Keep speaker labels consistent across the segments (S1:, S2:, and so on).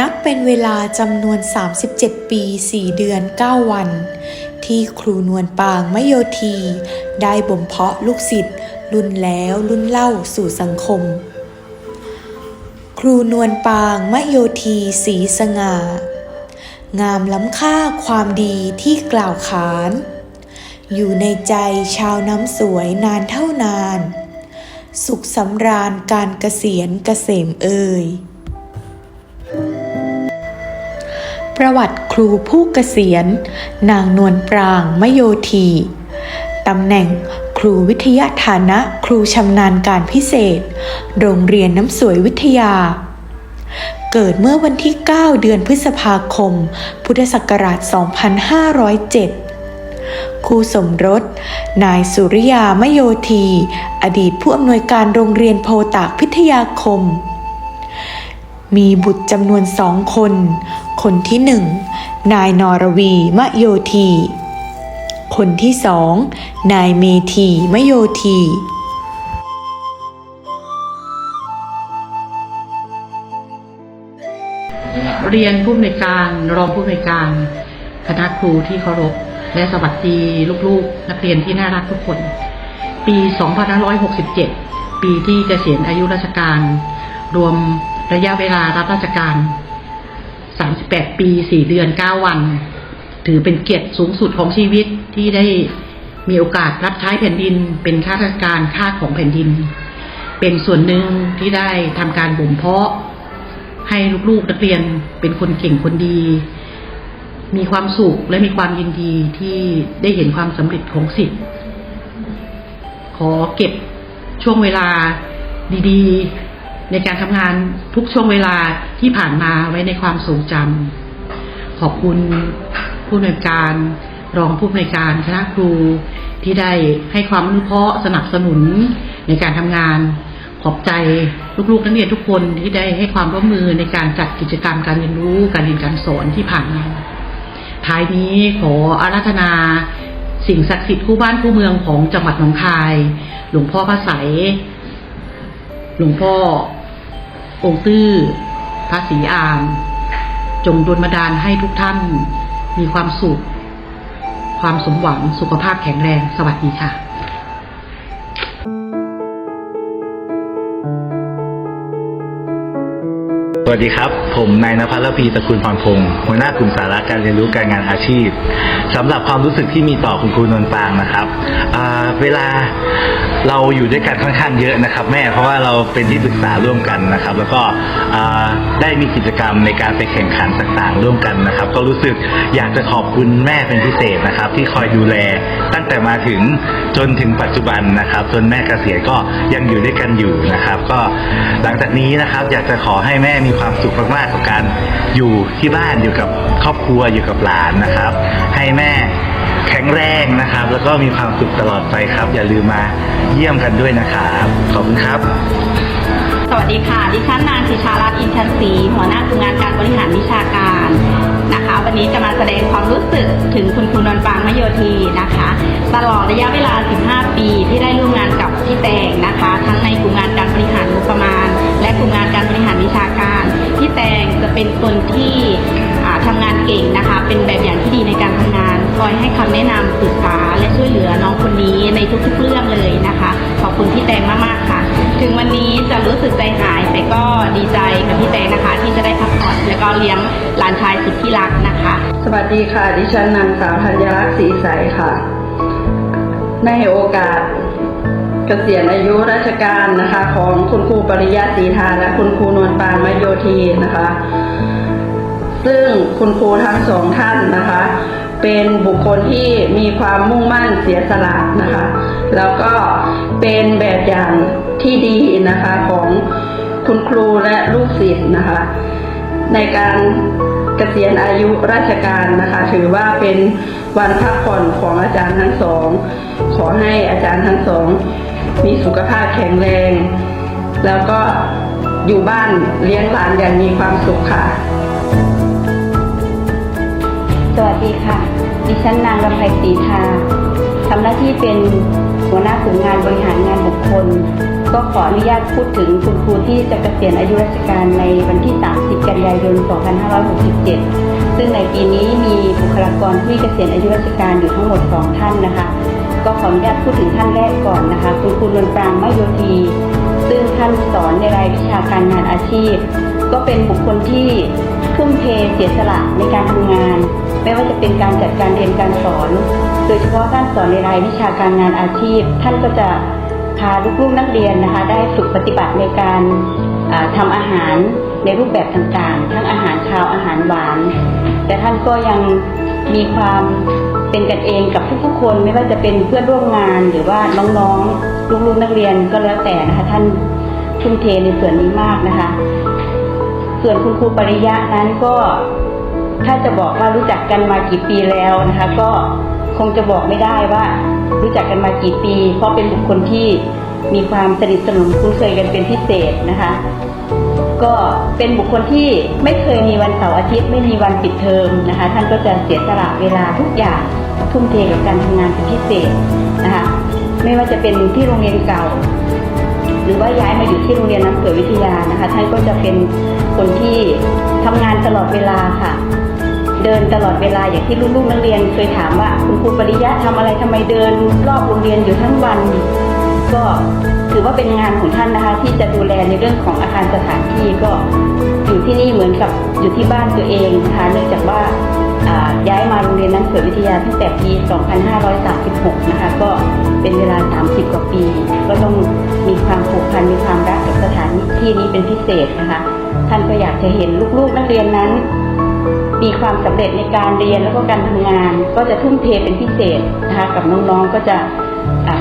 S1: นับเป็นเวลาจำนวน 37 ปี 4 เดือน 9 วัน ที่ครูนวลปางมโยธี ได้บ่มเพาะลูกศิษย์รุ่นแล้วรุ่นเล่าสู่สังคม ครูนวลปางมโยธีสีสง่า งามล้ำค่าความดีที่กล่าวขาน อยู่ในใจชาวน้ำสวยนานเท่านาน สุขสำราญการเกษียณเกษมเอ่ย ประวัติครูผู้เกษียณ นางนวลปรางมโยธีตำแหน่งครูวิทยาฐานะครูชำนาญการพิเศษ โรงเรียนน้ำสวยวิทยา เกิดเมื่อวันที่ 9 เดือนพฤษภาคม พุทธศักราช 2507 ครูสมรส นายสุริยามโยธี อดีตผู้อำนวยการโรงเรียนโพตากพิทยาคม มีบุตรจำนวนสองคน คนที่หนึ่งนายนรวีมโยธี คนที่สองนายเมธีมโยธี
S2: เรียนผู้อำนวยการรองผู้อำนวยการ คณะครูที่เคารพ และสวัสดีลูกๆ นักเรียนที่น่ารักทุกคน ปี 2567 ปีที่เกษียณอายุราชการ รวม ระยะเวลารับราชการ 38 ปี 4 เดือน 9 วัน ถือเป็นเกียรติสูงสุดของชีวิตที่ได้มีโอกาสรับใช้แผ่นดิน เป็นข้าราชการข้าของแผ่นดิน เป็นส่วนหนึ่งที่ได้ทำการบ่มเพาะ ให้ลูกๆนักเรียนเป็นคนเก่งคนดี มีความสุขและมีความยินดีที่ได้เห็นความสำเร็จของสิทธิ์ขอเก็บช่วงเวลาดี ๆ ในการทำงานทุกช่วงเวลาที่ผ่านมาไว้ในความทรงจำขอบคุณผู้อำนวยการรองผู้อำนวยการคณะครูที่ได้ให้ความอนุเคราะห์สนับสนุนในการทำงาน ขอบใจลูกๆนักเรียนทุกคนที่ได้ให้ความร่วมมือในการจัดกิจกรรมการเรียนรู้การเรียนการสอนที่ผ่านมาท้ายนี้ขออาราธนาสิ่งศักดิ์สิทธิ์คู่บ้านคู่เมืองของจังหวัดหนองคาย หลวงพ่อพระใสยหลวงพ่อ องค์ตื้อพระศรีอาม จงดลบันดาลให้ทุกท่านมีความสุข ความสมหวังสุขภาพแข็งแรง สวัสดีค่ะ
S3: วัสดีครับ ผมนายนภัสรพีตระกูลพรพงศ์หัวหน้ากลุ่มสาระการเรียนรู้การงานอาชีพสำหรับความรู้สึกที่มีต่อคุณครูนนท์ปางนะครับเวลาเราอยู่ด้วยกันค่อนข้างเยอะนะครับ แม่เพราะว่าเราเป็นที่ปรึกษาร่วมกันนะครับ แล้วก็ได้มีกิจกรรมในการไปแข่งขันต่างๆ ร่วมกันนะครับ ก็รู้สึกอยากจะขอบคุณแม่เป็นพิเศษนะครับ ที่คอยดูแลตั้งแต่มาถึงจนถึงปัจจุบันนะครับ จนแม่เกษียณก็ยังอยู่ด้วยกันอยู่นะครับ ก็หลังจากนี้นะครับ อยากจะขอให้แม่มีความสุขมากๆกับการอยู่ที่บ้านอยู่กับครอบครัวอยู่กับหลานนะครับ ให้แม่แข็งแรงนะครับ แล้วก็มีความสุขตลอดไปครับ อย่าลืมมาเยี่ยมกันด้วยนะครับขอบคุณครับ
S4: สวัสดีค่ะ ดิฉันนางสิชารัตน์อินทันศรีหัวหน้ากลุ่มงานการบริหารวิชาการนะคะ วันนี้จะมาแสดงความรู้สึกถึงคุณครูนนท์ปางมโยธีนะคะ ตลอดระยะเวลา 15 ปีที่ได้ร่วมงานกับพี่แตงนะคะ ทั้งในกลุ่มงานการบริหารงบประมาณ และกลุ่มงานการบริหารวิชาการ พี่แตงจะเป็นคนที่ทำางานเก่งนะคะ เป็นแบบอย่างที่ดีในการทำงาน คอยให้คำแนะนำปรึกษาและช่วยเหลือน้องคนนี้ในทุกๆเรื่องเลยนะคะ ขอบคุณพี่แตงมากๆค่ะ ถึงวันนี้จะรู้สึกใจหาย แต่ก็ดีใจกับพี่แตงนะคะ ที่จะได้พักผ่อนแล้วก็เลี้ยงหลานชายสุดที่รักนะคะ
S5: สวัสดีค่ะ ดิฉันนางสาวธัญรักษ์ศรีใสค่ะ ในโอกาส กษียณอายุราชการนะคะ ของคุณครูปริยาศรีทานและคุณครูนวลปานมโยธีนะคะ ซึ่งคุณครูทั้งสองท่านนะคะ เป็นบุคคลที่มีความมุ่งมั่นเสียสละนะคะ แล้วก็เป็นแบบอย่างที่ดีนะคะของคุณครูและลูกศิษย์นะคะ ในการ กษียณอายุราชการนะคะ ถือว่าเป็นวันพักผ่อนของอาจารย์ทั้งสอง ขอให้อาจารย์ทั้งสองมีสุขภาพแข็งแรง แล้วก็อยู่บ้านเลี้ยงหลานอย่างมีความสุขค่ะ
S4: สวัสดีค่ะ ดิฉันนางรำไพศรีทาทำหน้าที่เป็น หัวหน้ากลุ่มงานบริหารงานบุคคล ก็ขออนุญาตพูดถึงคุณครูที่จะเกษียณอายุราชการในวันที่ 30 กันยายน 2567 ซึ่งในปีนี้มีบุคลากรที่เกษียณอายุราชการอยู่ทั้งหมด 2 ท่านนะคะ ก็ขออนุญาตพูดถึงท่านแรกก่อนนะคะ คุณครูนวลปรางมโยธีซึ่งท่านสอนในรายวิชาการงานอาชีพ ก็เป็นบุคคลที่ทุ่มเทเสียสละในการทำงาน ไม่ว่าจะเป็นการจัดการเรียนการสอน โดยเฉพาะท่านสอนในรายวิชาการงานอาชีพ ท่านก็จะพาลูกๆนักเรียนนะคะ ได้ฝึกปฏิบัติในการอ่าทำอาหารในรูปแบบต่างๆ ทั้งอาหารคาวอาหารหวาน แต่ท่านก็ยังมีความเป็นกันเองกับทุกๆคน ไม่ว่าจะเป็นเพื่อนร่วมงานหรือว่าน้องๆลูกๆนักเรียนก็แล้วแต่นะคะท่านทุ่มเทในส่วนนี้มากนะคะ ส่วนคุณครูปริยะนั้นก็ ถ้าจะบอกว่ารู้จักกันมากี่ปีแล้วนะคะ ก็คงจะบอกไม่ได้ว่า รู้จักกันมากี่ปี เพราะเป็นบุคคลที่มีความสนิทสนมคุ้นเคยกันเป็นพิเศษนะคะ ก็เป็นบุคคลที่ไม่เคยมีวันเสาร์อาทิตย์ไม่มีวันปิดเทอมนะคะ ท่านก็จะเสียสละเวลาทุกอย่างทุ่มเทกับการทำงานเป็นพิเศษนะคะไม่ว่าจะเป็นที่โรงเรียนเก่า หรือว่าย้ายมาอยู่ที่โรงเรียนน้ำเสือวิทยานะคะ ท่านก็จะเป็นคนที่ทำงานตลอดเวลาค่ะ เดินตลอดเวลาอย่างที่ลูกๆนักเรียนเคยถามว่าคุณครูปริยะทำอะไรทำไมเดินรอบโรงเรียนอยู่ทั้งวัน ก็ถือว่าเป็นงานของท่านนะคะ ที่จะดูแลในเรื่องของอาคารสถานที่ก็อยู่ที่นี่เหมือนกับอยู่ที่บ้านตัวเองนะคะเนื่องจากว่าย้ายมาโรงเรียนน้ำเสือวิทยาตั้งแต่ปี 2536 นะคะ ก็เป็นเวลา 30 กว่าปี ก็ต้องมีความผูกพัน มีความรักกับสถานที่นี้เป็นพิเศษนะคะ ท่านก็อยากจะเห็นลูกๆนักเรียนนั้น มีความสำเร็จในการเรียนแล้วก็การทำงาน ก็จะทุ่มเทเป็นพิเศษนะคะกับน้องๆก็จะ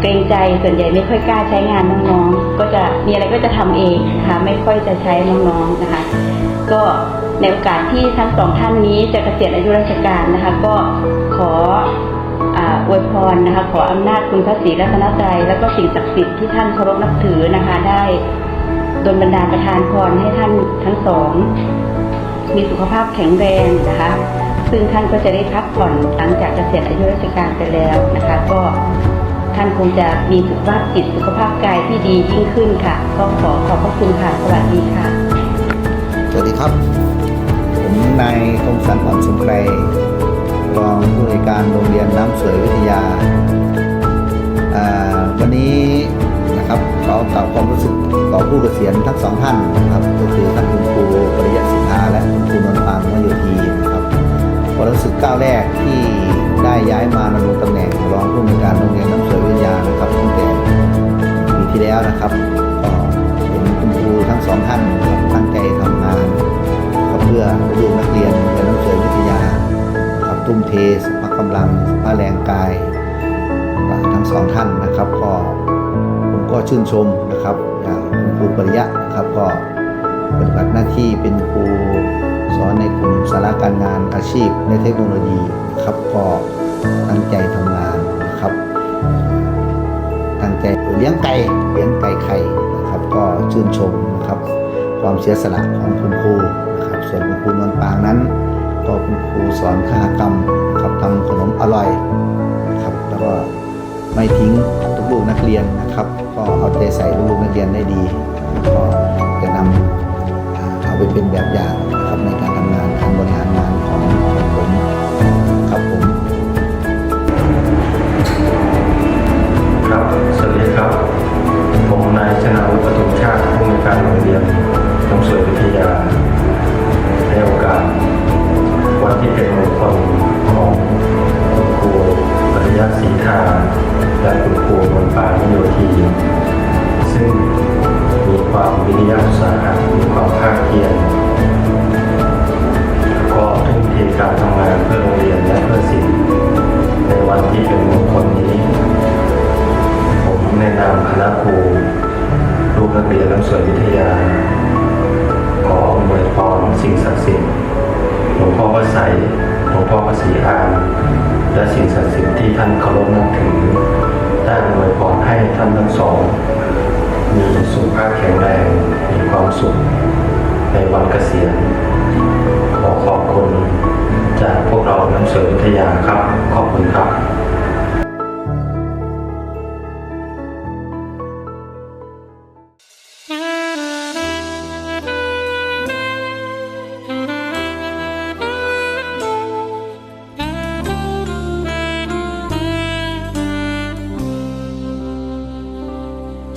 S4: เกรงใจส่วนใหญ่ไม่ค่อยกล้าใช้งานน้องๆ ก็จะมีอะไรก็จะทำเองนะคะไม่ค่อยจะใช้น้องๆนะคะ ก็ในโอกาสที่ทั้งสองท่านนี้จะเกษียณอายุราชการนะคะ ก็ขออวยพรนะคะ ขออำนาจคุณพระศรีรัตนตรัยแล้วก็สิ่งศักดิ์สิทธิ์ที่ท่านเคารพนับถือนะคะ ได้ดลบันดาลประทานพรให้ท่านทั้งสอง มีสุขภาพแข็งแรงนะคะ ซึ่งท่านก็จะได้พักผ่อนหลังจากเกษียณอายุราชการไปแล้วนะคะ ก็ท่านคงจะมีสุขภาพจิตสุขภาพกายที่ดียิ่งขึ้นค่ะ ก็ขอขอบพระคุณค่ะสวัสดีค่ะ
S6: สวัสดีครับ ผมนายคมสันอ่อนสมไกรรองผู้ในวยการโรงเรียนน้ำสวยวิทยา วันนี้นะครับขอกล่าวความรู้สึกต่อผู้เกษียณทั้งสองท่านนะครับก็คือท่านคุณครูปริยศิทธาและ สึกก้าวแรกที่ได้ย้ายมาดำรงตำแหน่งรองผู้ในวยการโรงเรียนน้ำเสวยวิทยานะครับตั้งแต่ปีที่แล้วนะครับก็เห็นคุณครูทั้งสองท่านครับตั้งใจทำงานเพื่อลูนักเรียนเรียนหนังสือวิทยาครับทุ่มเทสภาพกำลังสภาพแรงกายทั้งสองท่านนะครับก็ผมก็ชื่นชมนะครับอย่างคุณครูปริยะนะครับก็ปฏิบัติหน้าที่เป็นครู สอนในกลุ่มสาระการงานอาชีพในเทคโนโลยีครับก็ตั้งใจทำงานนะครับ ตั้งใจเลี้ยงไก่เลี้ยงไก่ไข่นะครับ ก็ชื่นชมนะครับ ความเสียสละของคุณครูนะครับ ส่วนคุณครูนวลปางนั้น ก็คุณครูสอนคหกรรมนะครับทำขนมอร่อยนะครับแล้วก็ไม่ทิ้งลูกนักเรียนนะครับ ก็เอาใจใส่ลูกนักเรียนได้ดีก็จะนำเอาไปเป็นแบบอย่าง
S7: สิ่งศักดิ์สิทธิ์หลวงพ่อพระไสหลวงพ่อพระศรีอานและสิ่งศักดิ์สิทธิ์ที่ท่านเคารพนับถือได้อวยพรให้ท่านทั้งสอง มีสุขภาพแข็งแรง มีความสุขในวันเกษียณ ขอขอบคุณจากพวกเราน้ำสวยวิทยาครับ ขอบคุณครับ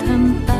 S8: 坦白。